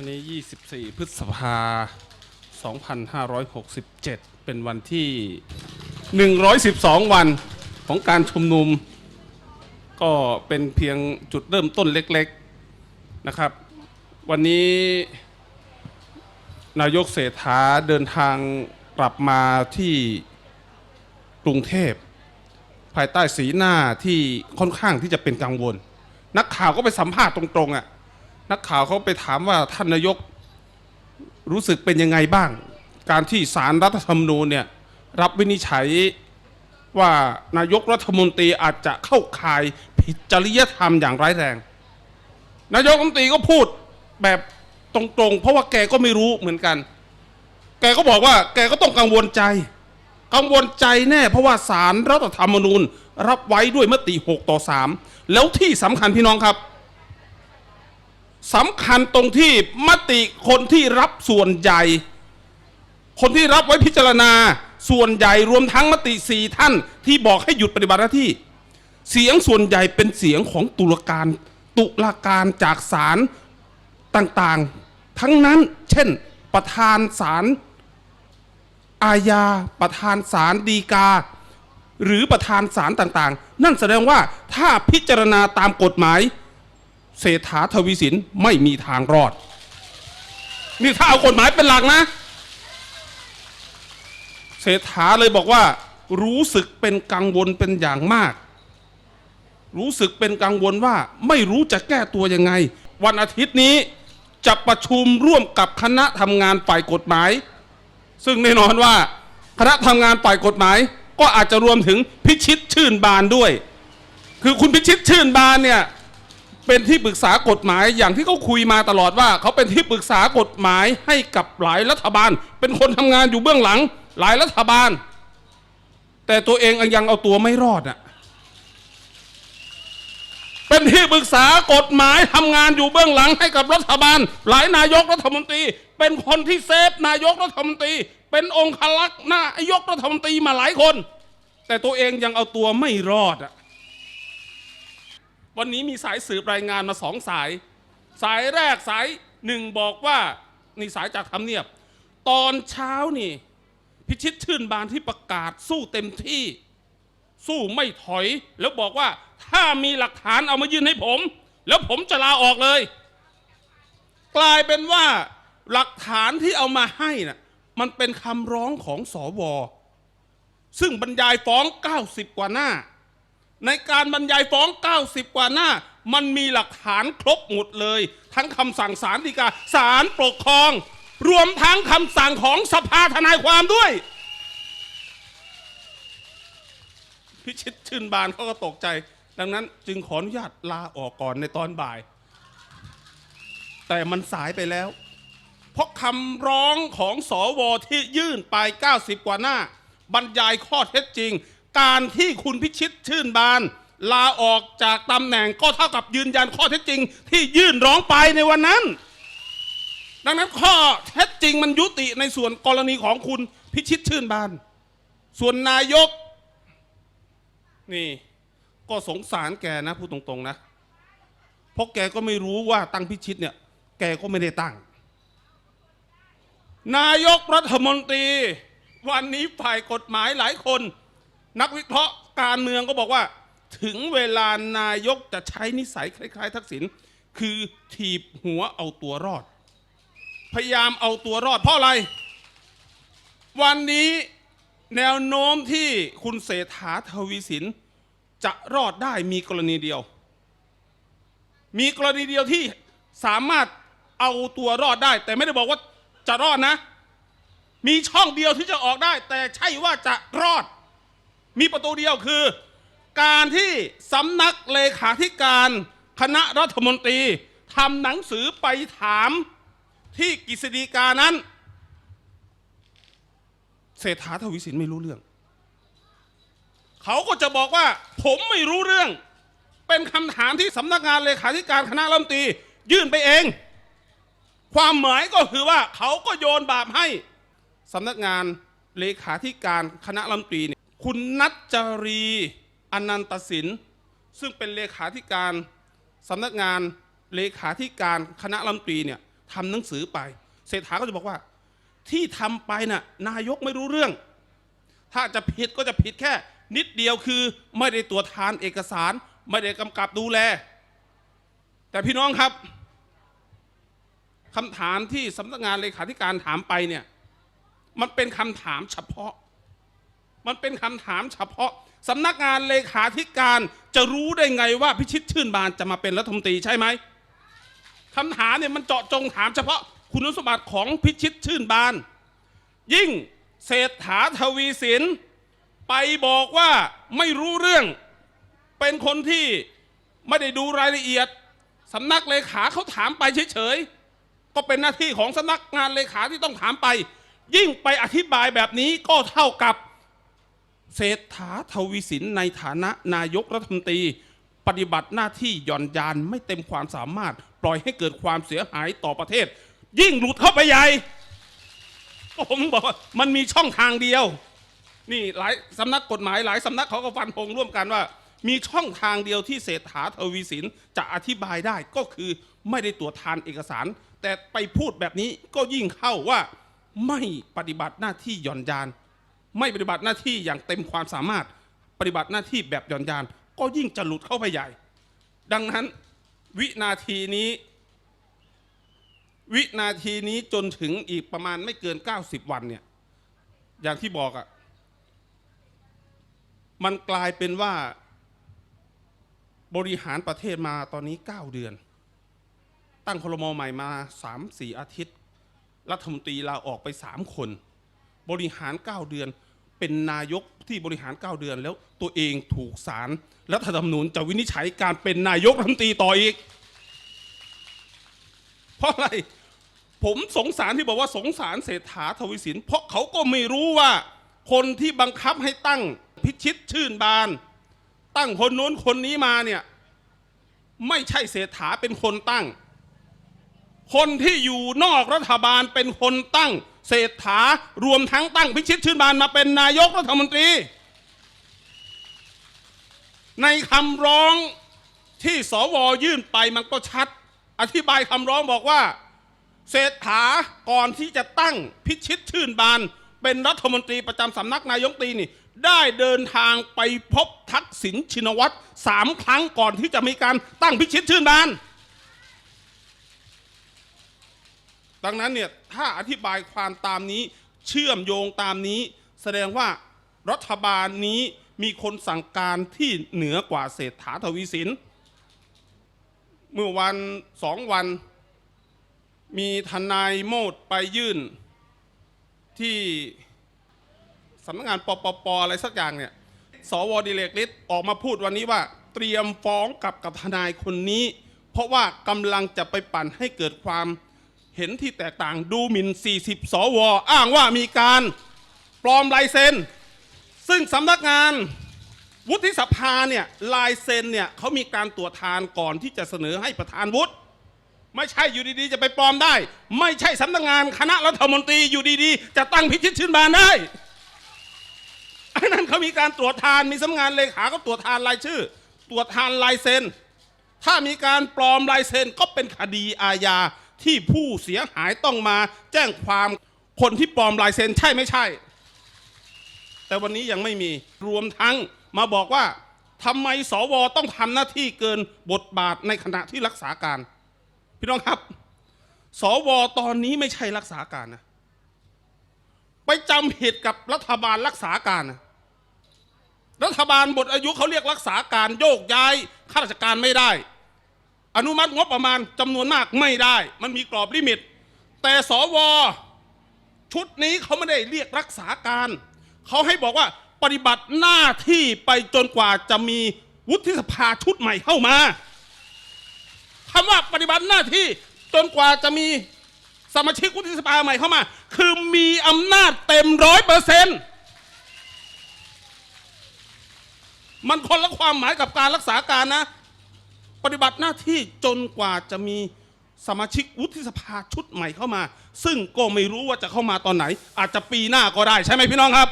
วันนี้ 24 พฤษภา 2567 เป็นวันที่ 112 วันของการชุมนุม ก็เป็นเพียงจุดเริ่มต้นเล็กๆนะครับ วันนี้นายกเศรษฐาเดินทางกลับมาที่กรุงเทพ ภายใต้สีหน้าที่ค่อนข้างที่จะเป็นกังวล นักข่าวก็ไปสัมภาษณ์ตรงๆอะ นักข่าวเขาไปถามว่าท่านนายกรู้สึกเป็นยังไงบ้าง การที่สารรัฐธรรมนูญเนี่ยรับวินิจฉัยว่านายกรัฐมนตรีอาจจะเข้าข่ายผิดจริยธรรมอย่างร้ายแรง นายกรัฐมนตรีก็พูดแบบตรงๆ เพราะว่าแกก็ไม่รู้เหมือนกัน แกก็บอกว่าแกก็ต้องกังวลใจ กังวลใจแน่ เพราะว่าสารรัฐธรรมนูญรับไว้ด้วยมติ 6 ต่อ 3 แล้วที่สำคัญพี่น้องครับ สำคัญตรงที่มติคนที่รับส่วนใหญ่ คนที่รับไว้พิจารณาส่วนใหญ่รวมทั้งมติสี่ท่านที่บอกให้หยุดปฏิบัติหน้าที่ เสียงส่วนใหญ่เป็นเสียงของตุลาการ ตุลาการจากศาลต่างๆ ทั้งนั้นเช่น ประธานศาลอาญาประธานศาลฎีกา หรือประธานศาลต่างๆ นั่นแสดงว่าถ้าพิจารณาตามกฎหมาย เศรษฐาทวีสินไม่มีทางรอด นี่ถ้าเอากฎหมายเป็นหลักนะ เศรษฐาเลยบอกว่า รู้สึกเป็นกังวลเป็นอย่างมาก รู้สึกเป็นกังวลว่าไม่รู้จะแก้ตัวยังไง วันอาทิตย์นี้จะประชุมร่วมกับคณะทำงานฝ่ายกฎหมาย ซึ่งแน่นอนว่า คณะทำงานฝ่ายกฎหมาย ก็อาจจะรวมถึงพิชิตชื่นบานด้วย คือคุณพิชิตชื่นบานเนี่ย เป็นที่ปรึกษากฎหมายอย่างที่เขาคุยมาตลอดว่า เขาเป็นที่ปรึกษากฎหมายให้กับหลายรัฐบาล เป็นคนทำงานอยู่เบื้องหลัง หลายรัฐบาล แต่ตัวเองยังเอาตัวไม่รอดอะเป็นที่ปรึกษากฎหมายทำงานอยู่เบื้องหลังให้กับรัฐบาล หลายนายกรัฐมนตรี เป็นคนที่เซฟนายกรัฐมนตรี เป็นองคลักษณ์นายกรัฐมนตรีมาหลายคน แต่ตัวเองยังเอาตัวไม่รอดอะ วันนี้มีสายสืบรายงานมาสองสาย สายแรกสายหนึ่งบอกว่านี่สายจากทำเนียบ ตอนเช้านี่ พิชิตชื่นบานที่ประกาศสู้เต็มที่ สู้ไม่ถอย แล้วบอกว่าถ้ามีหลักฐานเอามายื่นให้ผม แล้วผมจะลาออกเลย กลายเป็นว่าหลักฐานที่เอามาให้น่ะมันเป็นคำร้องของสอวซึ่งบรรยายฟ้อง 90 กว่าหน้า ในการบรรยายฟ้อง 90 กว่าหน้า มันมีหลักฐานครบหมดเลย ทั้งคำสั่งศาลฎีกาศาลปกครอง รวมทั้งคำสั่งของสภาทนายความด้วย พิชิตชื่นบานเขาก็ตกใจ ดังนั้นจึงขออนุญาตลาออกก่อนในตอนบ่าย แต่มันสายไปแล้ว เพราะคำร้องของสอวที่ยื่นไป 90 กว่าหน้า บรรยายข้อเท็จจริง การที่คุณพิชิตชื่นบาน ลาออกจากตำแหน่งก็เท่ากับยืนยันข้อเท็จจริง ที่ยื่นร้องไปในวันนั้น ดังนั้นข้อเท็จจริงมันยุติในส่วนกรณีของคุณพิชิตชื่นบาน ส่วนนายก นี่ก็สงสารแกนะพูดตรงๆนะ เพราะแกก็ไม่รู้ว่าตั้งพิชิตเนี่ย แกก็ไม่ได้ตั้ง นายกรัฐมนตรี วันนี้ฝ่ายกฎหมายหลายคน นักวิเคราะห์การเมืองก็บอกว่า ถึงเวลานายกจะใช้นิสัยคล้าย ๆ ทักษิณคือถีบหัวเอาตัวรอด พยายามเอาตัวรอดเพราะอะไร วันนี้แนวโน้มที่คุณเศรษฐาทวีสินจะรอดได้มีกรณีเดียว มีกรณีเดียวที่สามารถเอาตัวรอดได้ แต่ไม่ได้บอกว่าจะรอดนะ มีช่องเดียวที่จะออกได้ แต่ใช่ว่าจะรอด มีประตูเดียวคือ การที่สำนักเลขาธิการคณะรัฐมนตรีทำหนังสือไปถามที่กฤษฎีกานั้น เศรษฐาทวีสินไม่รู้เรื่อง เขาก็จะบอกว่า ผมไม่รู้เรื่อง เป็นคำถามที่สำนักงานเลขาธิการคณะรัฐมนตรี ยื่นไปเอง ความหมายก็คือว่าเขาก็โยนบาปให้สำนักงานเลขาธิการคณะรัฐมนตรี คุณนัจจรีอนันตสิน ซึ่งเป็นเลขาธิการสำนักงานเลขาธิการคณะรัฐมนตรีเนี่ยทำหนังสือไปเศรษฐาก็จะบอกว่า ที่ทำไปน่ะนายกไม่รู้เรื่อง ถ้าจะผิดก็จะผิดแค่ นิดเดียวคือไม่ได้ตรวจทานเอกสาร ไม่ได้กำกับดูแล แต่พี่น้องครับคำถามที่สำนักงานเลขาธิการถามไปเนี่ยมันเป็นคำถามเฉพาะ มันเป็นคำถามเฉพาะสำนักงานเลขาธิการจะรู้ได้ไงว่าพิชิตชื่นบานจะมาเป็นรัฐมนตรีใช่ไหมคำถามเนี่ยมันเจาะจงถามเฉพาะคุณสมบัติของพิชิตชื่นบาน ยิ่งเศรษฐาทวีสินไปบอกว่าไม่รู้เรื่อง เป็นคนที่ไม่ได้ดูรายละเอียดสำนักเลขาเขาถามไปเฉยๆก็เป็นหน้าที่ของสำนักงานเลขาที่ต้องถามไป ยิ่งไปอธิบายแบบนี้ก็เท่ากับ เศรษฐาทวีสินในฐานะนายกรัฐมนตรี ปฏิบัติหน้าที่หย่อนยานไม่เต็มความสามารถ ปล่อยให้เกิดความเสียหายต่อประเทศ ยิ่งหลุดเข้าไปใหญ่ผมบอกว่ามันมีช่องทางเดียว นี่หลายสำนักกฎหมายหลายสำนักเขาก็ฟันธงร่วมกันว่า มีช่องทางเดียวที่เศรษฐาทวีสินจะอธิบายได้ก็คือไม่ได้ตรวจทานเอกสาร แต่ไปพูดแบบนี้ก็ยิ่งเข้าว่าไม่ปฏิบัติหน้าที่หย่อนยาน ไม่ปฏิบัติหน้าที่อย่างเต็มความสามารถ ปฏิบัติหน้าที่แบบหย่อนยาน ก็ยิ่งจะหลุดเข้าไปใหญ่ ดังนั้นวินาทีนี้ วินาทีนี้จนถึงอีกประมาณไม่เกิน 90 วันเนี่ย อย่างที่บอกอะมันกลายเป็นว่าบริหารประเทศมาตอนนี้ 9 เดือน ตั้งครมใหม่มา 3-4 อาทิตย์ รัฐมนตรีลาออกไป 3 คน บริหาร 9 เดือน เป็นนายกที่บริหาร 9 เดือน แล้วตัวเองถูกศาลรัฐธรรมนูญจะวินิจฉัยการเป็นนายกรัฐมนตรีต่ออีก เพราะอะไร ผมสงสารที่บอกว่าสงสารเศรษฐาทวีสิน เพราะเขาก็ไม่รู้ว่า คนที่บังคับให้ตั้งพิชิตชื่นบาน ตั้งคนนู้นคนนี้มาเนี่ยไม่ใช่เศรษฐาเป็นคนตั้ง คนที่อยู่นอกรัฐบาลเป็นคนตั้ง เศรษฐารวมทั้งตั้งพิชิตชื่นบานมาเป็นนายกรัฐมนตรี ในคำร้องที่สวยื่นไปมันก็ชัด อธิบายคำร้องบอกว่า เศรษฐาก่อนที่จะตั้งพิชิตชื่นบาน เป็นรัฐมนตรีประจำสำนักนายกตีนี่ ได้เดินทางไปพบทักษิณชินวัตรสามครั้งก่อนที่จะมีการตั้งพิชิตชื่นบาน ดังนั้นเนี่ยถ้าอธิบายความตามนี้เชื่อมโยงตามนี้ แสดงว่ารัฐบาลนี้มีคนสั่งการที่เหนือกว่าเศรษฐาทวีสิน เมื่อวันสองวัน มีทนายโมดไปยื่น ที่สำนักงานปปปอะไรสักอย่างเนี่ยสวดิเลกฤทธิ์ออกมาพูดวันนี้ว่า เตรียมฟ้องกับกับทนายคนนี้ เพราะว่ากำลังจะไปปั่นให้เกิดความ เห็นที่แตกต่างดูหมิ่น 40 สว อ้างว่ามีการปลอมลายเซ็น ซึ่งสำนักงานวุฒิสภาเนี่ยลายเซ็นเนี่ยเขามีการตรวจทานก่อนที่จะเสนอให้ประธานวุฒิไม่ใช่อยู่ดีๆ จะไปปลอมได้ ไม่ใช่สำนักงานคณะรัฐมนตรีอยู่ดีๆ จะตั้งพิชิตชื่นบานได้อันนั้นเขามีการตรวจทานมีสำนักงานเลขาก็ตรวจทานรายชื่อ ตรวจทานลายเซ็นถ้ามีการปลอมลายเซ็นก็เป็นคดีอาญา ที่ผู้เสียหายต้องมาแจ้งความคนที่ปลอมลายเซ็นใช่ไม่ใช่ แต่วันนี้ยังไม่มีรวมทั้งมาบอกว่าทำไมสวต้องทำหน้าที่เกินบทบาทในขณะที่รักษาการ พี่น้องครับ สวตอนนี้ไม่ใช่รักษาการนะไปจำผิดกับรัฐบาลรักษาการนะรัฐบาลบทอายุเขาเรียกรักษาการโยกย้ายข้าราชการไม่ได้ อนุมัติงบประมาณจำนวนมากไม่ได้ มันมีกรอบลิมิต แต่สวชุดนี้เขาไม่ได้เรียกรักษาการ เขาให้บอกว่าปฏิบัติหน้าที่ไปจนกว่าจะมีวุฒิสภาชุดใหม่เข้ามาคำว่าปฏิบัติหน้าที่จนกว่าจะมีสมาชิกวุฒิสภาใหม่เข้ามา คือมีอำนาจเต็มร้อยเปอร์เซ็นต์มันคนละความหมายกับการรักษาการนะ ปฏิบัติหน้าที่จนกว่าจะมีสมาชิกวุฒิสภาชุดใหม่เข้ามา ซึ่งก็ไม่รู้ว่าจะเข้ามาตอนไหน อาจจะปีหน้าก็ได้ใช่ไหมพี่น้องครับ